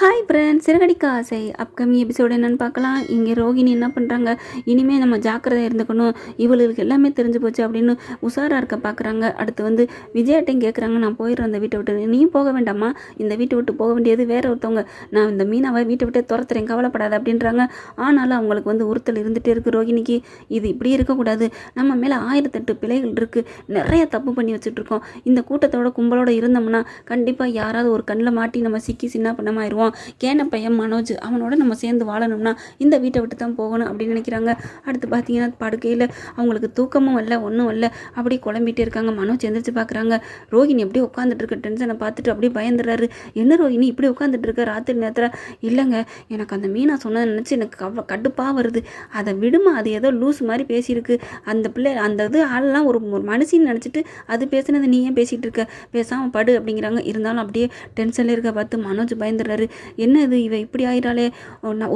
Hi friends Siragadikka ஆசை. Upcoming episode என்னன்னு பார்க்கலாம். இங்கே ரோகிணி என்ன பண்ணுறாங்க இனிமேல் நம்ம ஜாக்கிரதையாக இருந்துக்கணும். இவளுக்கு எல்லாமே தெரிஞ்சு போச்சு அப்படின்னு உஷாராக இருக்க பார்க்குறாங்க அடுத்து வந்து விஜயாட்டையும் கேட்குறாங்க நான் போயிடுறேன் அந்த வீட்டை விட்டு. நீயும் போக வேண்டாமா இந்த வீட்டை விட்டு போக வேண்டியது வேற ஒருத்தவங்க. நான் இந்த மீனாவை வீட்டை விட்டே துரத்துறேன். கவலைப்படாத அப்படின்றாங்க. ஆனாலும் அவங்களுக்கு வந்து உறுத்தல் இருந்துகிட்டே இருக்குது ரோகிணிக்கு. இது இப்படி இருக்கக்கூடாது. நம்ம மேலே ஆயிரத்தெட்டு பிழைகள் இருக்குது நிறைய தப்பு பண்ணி வச்சுட்ருக்கோம் இந்த கூட்டத்தோட கும்பலோட இருந்தோம்னா கண்டிப்பாக யாராவது ஒரு கண்ணில் மாட்டி நம்ம சிக்கி சின்ன பண்ணமாயிருவோம். கேன பையன் மனோஜ் அவனோட நம்ம சேர்ந்து வாழணும்னா இந்த வீட்டை விட்டு தான் போகணும் அப்படின்னு நினைக்கிறாங்க. அடுத்து பார்த்தீங்கன்னா படுக்கையில் அவங்களுக்கு தூக்கமும் இல்லை ஒன்றும் இல்லை. அப்படியே குழம்பிட்டே இருக்காங்க. மனோஜ் எந்திரிச்சு பார்க்குறாங்க ரோஹிணி அப்படியே உட்காந்துட்டு இருக்க? டென்ஷனை பார்த்துட்டு அப்படியே பயந்துடுறாரு. என்ன ரோஹிணி இப்படி உட்காந்துட்டு இருக்க? ராத்திரி நேரத்தில் இல்லைங்க எனக்கு அந்த மீனா சொன்னதை நினச்சி எனக்கு கவ கடுப்பாக வருது. அதை விடுமா? அது ஏதோ லூஸ் மாதிரி பேசியிருக்கு. அந்த பிள்ளை அந்த இது ஆளெல்லாம் ஒரு ஒரு மனுஷின்னு நினச்சிட்டு அது பேசுனது நீ ஏன் பேசிகிட்டு இருக்க? பேசாமல் படு அப்படிங்கிறாங்க. இருந்தாலும் அப்படியே டென்ஷனில் இருக்க பார்த்து மனோஜ் பயந்துடுறாரு. என்ன இது இவ இப்படி ஆயிட்டாலே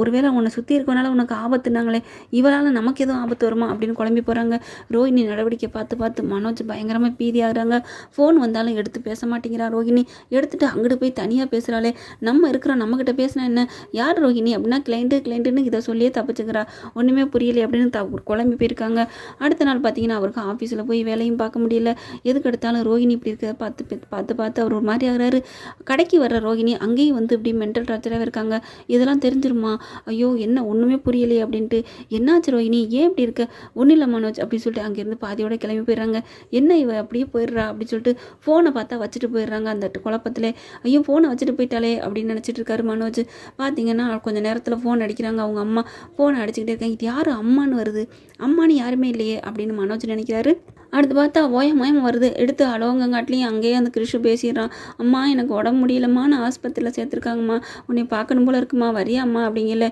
ஒருவேளை உன்னை சுற்றி இருக்கனால உனக்கு ஆபத்துனாங்களே. இவளால் நமக்கு எதுவும் ஆபத்து வருமா? அப்படின்னு குழம்பி போகிறாங்க ரோஹிணி நடவடிக்கை பார்த்து பார்த்து மனோஜ் பயங்கரமாக பீதி ஆகுறாங்க. ஃபோன் வந்தாலும் எடுத்து பேச மாட்டேங்கிறா ரோஹிணி. எடுத்துகிட்டு அங்கிட்டு போய் தனியாக பேசுகிறாளே நம்ம இருக்கிறோம் நம்மக்கிட்ட பேசினா என்ன? யார் ரோஹிணி? அப்படின்னா கிளைண்ட்டு கிளைண்ட்டுன்னு இதை சொல்லியே தப்பிச்சுக்கிறா. ஒன்றுமே புரியலை அப்படின்னு த குழம்பி போயிருக்காங்க. அடுத்த நாள் பார்த்தீங்கன்னா அவருக்கு ஆஃபீஸில் போய் வேலையும் பார்க்க முடியல. எதுக்கு எடுத்தாலும் ரோஹிணி இப்படி இருக்கிறத பார்த்து பார்த்து பார்த்து அவர் ஒரு மாதிரி ஆகிறாரு. கடைக்கு வர்ற ரோஹிணி அங்கேயும் வந்து இப்படி மென்டல் டார்ச்சராகவே இருக்காங்க. இதெல்லாம் தெரிஞ்சிருமா? ஐயோ என்ன ஒன்றுமே புரியலையே அப்படின்ட்டு. என்னாச்சு ரோஹினி ஏன் இப்படி இருக்க? ஒன்றும் இல்லை மனோஜ் அப்படின்னு சொல்லிட்டு அங்கேருந்து பாதியோட கிளம்பி போயிடுறாங்க. என்ன இவ அப்படியே போயிடுறா அப்படின்னு சொல்லிட்டு ஃபோனை பார்த்தா வச்சுட்டு போயிடுறாங்க அந்த குழப்பத்திலே. ஐயோ ஃபோனை வச்சுட்டு போயிட்டாலே அப்படின்னு நினச்சிட்டு இருக்காரு மனோஜ். பார்த்தீங்கன்னா கொஞ்சம் நேரத்தில் ஃபோன் அடிக்கிறாங்க அவங்க அம்மா. ஃபோன் அடிச்சுக்கிட்டே இருக்காங்க. இது யார் அம்மான்னு வருது. அம்மானு யாருமே இல்லையே அப்படின்னு மனோஜ் நினைக்கிறாரு. அடுத்து பார்த்தா ஓயம் ஓயம் வருது. எடுத்து அலோங்கங்காட்டிலையும் அங்கேயே அந்த கிருஷு பேசிடுறான். அம்மா எனக்கு உடம்பு முடியலம்மா நான் ஆஸ்பத்திரியில் சேர்த்துருக்காங்கம்மா. உன்னை பார்க்கணும் போல இருக்குமா வரியாம்மா அப்படிங்கல.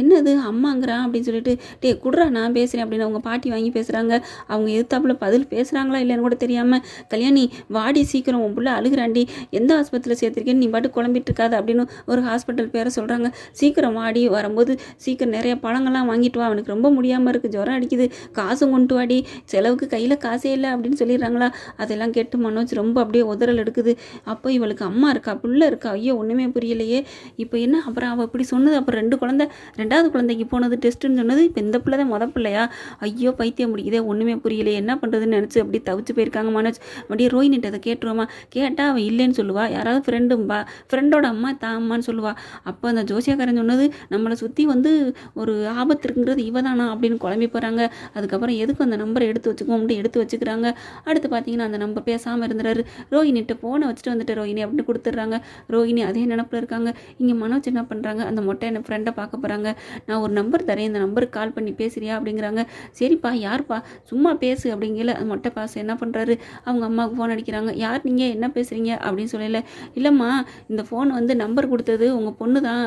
என்னது அம்மாங்கிறான் அப்படின்னு சொல்லிட்டு டே குடுறா நான் பேசுகிறேன் அப்படின்னு அவங்க பாட்டி வாங்கி பேசுகிறாங்க அவங்க எதிர்த்தாப்புல பதில் பேசுகிறாங்களா இல்லைன்னு கூட தெரியாமல் கல்யாணி வாடி சீக்கிரம் உன் பிள்ளை அழுகிறாண்டி. எந்த ஆஸ்பத்திரியில் சேர்த்துருக்கேன்னு நீ பாட்டு குழம்பிட்டு இருக்காது அப்படின்னு ஒரு ஹாஸ்பிட்டல் பேரை சொல்கிறாங்க சீக்கிரம் வாடி வரும்போது சீக்கிரம் நிறைய பழங்கள்லாம் வாங்கிட்டு வா. அவனுக்கு ரொம்ப முடியாமல் இருக்குது ஜுரம் அடிக்குது. காசும் கொண்டு வாடி. செலவுக்கு கையில் காசு இல்லை அப்படின்னு சொல்லிடுறாங்களா? அதெல்லாம் கேட்டு மனோஜ் ரொம்ப அப்படியே உதறல் எடுக்குது. அப்போ இவளுக்கு அம்மா இருக்கா? பிள்ளை இருக்கா? ஐயோ ஒன்றுமே புரியலையே. இப்போ என்ன? அப்புறம் அவள் இப்படி சொன்னது அப்புறம் ரெண்டு குழந்தை ரெண்டாவது குழந்தைக்கு போனது டெஸ்ட்டுன்னு சொன்னது இப்போ இந்த பிள்ளை தான் மொத பிள்ளையா? ஐயோ பைத்தியம் முடிக்குதே ஒன்றுமே புரியலையே. என்ன பண்ணுறதுன்னு நினச்சி அப்படி தவிச்சு போயிருக்காங்க மனோஜ். அப்படியே ரோஹினிட்ட அதை கேட்டுருவோமா? கேட்டால் அவள் இல்லைன்னு சொல்லுவா. யாராவது ஃப்ரெண்டும்பா ஃப்ரெண்டோட அம்மா தான் அம்மான்னு சொல்லுவா. அப்போ அந்த ஜோசியக்காரன் சொன்னது நம்மளை சுற்றி வந்து ஒரு ஆபத்து இருக்குங்கிறது இவ தானா அப்படின்னு குழம்பி போகிறாங்க அதுக்கப்புறம் எதுக்கு அந்த நம்பரை எடுத்து வச்சுக்கோம்னு எடுத்து வச்சு வச்சுக்கிறாங்க. அடுத்து பார்த்தீங்கன்னா அந்த நம்பர் பேசாமல் இருந்துறாரு. ரோஹினிட்ட ஃபோனை வச்சுட்டு வந்துட்டு ரோஹினி அப்படின்னு கொடுத்துட்றாங்க. ரோஹினி அதே நினப்பில் இருக்காங்க. இங்கே மனோஜ் என்ன பண்ணுறாங்க அந்த மொட்டை என்ன ஃப்ரெண்டை பார்க்க போகிறாங்க நான் ஒரு நம்பர் தரேன். இந்த நம்பருக்கு கால் பண்ணி பேசுறியா? அப்படிங்கிறாங்க. சரிப்பா யார்ப்பா? சும்மா பேசு. அப்படிங்கல அந்த மொட்டை பாசு என்ன பண்ணுறாரு அவங்க அம்மாவுக்கு ஃபோன் அடிக்கிறாங்க. யார் நீங்கள் என்ன பேசுகிறீங்க அப்படின்னு சொல்லல. இல்லைம்மா இந்த ஃபோன் வந்து நம்பர் கொடுத்தது உங்கள் பொண்ணு தான்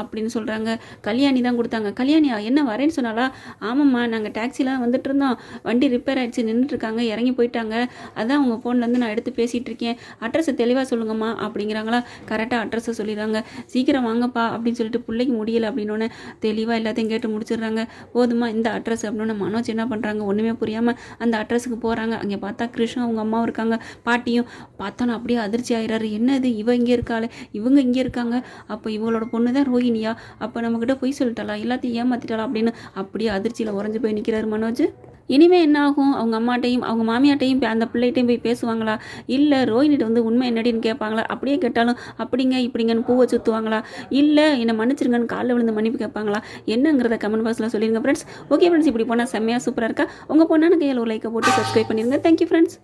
அப்படின்னு சொல்கிறாங்க கல்யாணி தான் கொடுத்தாங்க. கல்யாணி என்ன வரேன்னு சொன்னாலா ஆமாம்மா நாங்கள் டாக்ஸிலாம் வந்துட்டு இருந்தோம். வண்டி ரிப்பேர் ஆகிடுச்சு நின்றுட்டு இருக்காங்க இறங்கி போயிட்டாங்க. அதான் உங்கள் ஃபோன்லேருந்து நான் எடுத்து பேசிகிட்டு இருக்கேன். அட்ரஸை தெளிவாக சொல்லுங்கம்மா அப்படிங்கிறாங்களா? கரெக்டாக அட்ரஸை சொல்லிடுறாங்க. சீக்கிரம் வாங்கப்பா அப்படின்னு சொல்லிட்டு பிள்ளைக்கு முடியல அப்படின்னோடனே தெளிவாக எல்லாத்தையும் கேட்டு முடிச்சிடுறாங்க. போதுமா இந்த அட்ரஸ் அப்படின்னு மனோஜ் என்ன பண்ணுறாங்க ஒன்றுமே புரியாமல் அந்த அட்ரஸுக்கு போகிறாங்க அங்கே பார்த்தா கிருஷ்ணன் அவங்க அம்மாவும் இருக்காங்க பாட்டியும். பார்த்தோன்னா அப்படியே அதிர்ச்சி ஆயிடுறாரு. என்னது இவ இங்கே இருக்காளே? இவங்க இங்கே இருக்காங்க. அப்போ இவங்களோட பொண்ணு தான் ரோஹிணியா? அப்போ நம்மக்கிட்ட பொய் சொல்லிட்டாளா? எல்லாத்தையும் ஏமாத்திட்டாளா அப்படின்னு அப்படியே அதிர்ச்சியில் உறைஞ்சு போய் நிற்கிறாரு மனோஜ். இனிமே என்ன ஆகும் அவங்க அம்மாட்டையும் அவங்க மாமியாட்டையும் போய் அந்த பிள்ளைகிட்டையும் போய் பேசுவாங்களா? இல்லை ரோஹினிட்ட வந்து உண்மை என்னடின்னு கேட்பாங்களா? அப்படியே கேட்டாலும் அப்படிங்க இப்படிங்கன்னு பூவை சுற்றுவாங்களா இல்லை என்னை மன்னிச்சிருங்கன்னு காலில் விழுந்து மன்னிப்பு கேட்பாங்களா? என்னங்கிறத கமெண்ட் பாக்ஸில் சொல்லிடுங்க ஃப்ரெண்ட்ஸ் ஓகே ஃப்ரெண்ட்ஸ் இப்படி போனால் செம்மையாக சூப்பராக இருக்கா? உங்கள் பொண்ணான கையில் ஒரு லைக்கை போட்டு சப்ஸ்கிரைப் பண்ணிடுங்க தேங்க்யூ ஃப்ரெண்ட்ஸ்